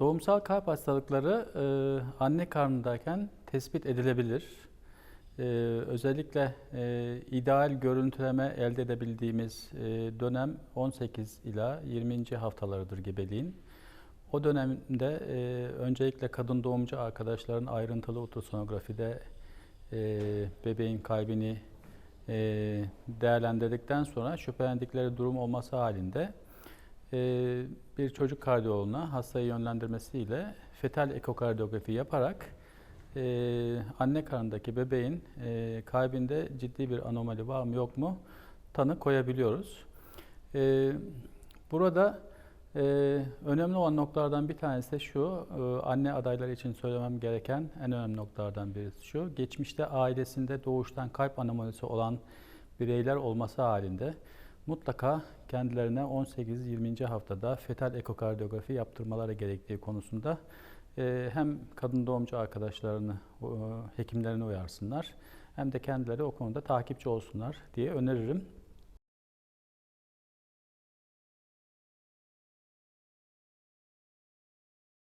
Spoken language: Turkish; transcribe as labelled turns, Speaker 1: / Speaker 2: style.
Speaker 1: Doğumsal kalp hastalıkları e, anne karnındayken tespit edilebilir. E, özellikle e, ideal görüntüleme elde edebildiğimiz e, dönem 18 ila 20. haftalarıdır gebeliğin. O dönemde e, öncelikle kadın doğumcu arkadaşların ayrıntılı ultrasonografide e, bebeğin kalbini e, değerlendirdikten sonra şüphelendikleri durum olması halinde e, bir çocuk kardiyoloğuna hastayı yönlendirmesiyle fetal ekokardiyografi yaparak e, anne karnındaki bebeğin e, kalbinde ciddi bir anomali var mı yok mu tanı koyabiliyoruz. E, burada önemli olan noktalardan bir tanesi de şu, anne adayları için söylemem gereken en önemli noktalardan birisi şu. Geçmişte ailesinde doğuştan kalp anomalisi olan bireyler olması halinde mutlaka kendilerine 18-20. haftada fetal ekokardiyografi yaptırmaları gerektiği konusunda e, hem kadın doğumcu arkadaşlarını, e, hekimlerini uyarsınlar hem de kendileri o konuda takipçi olsunlar diye öneririm.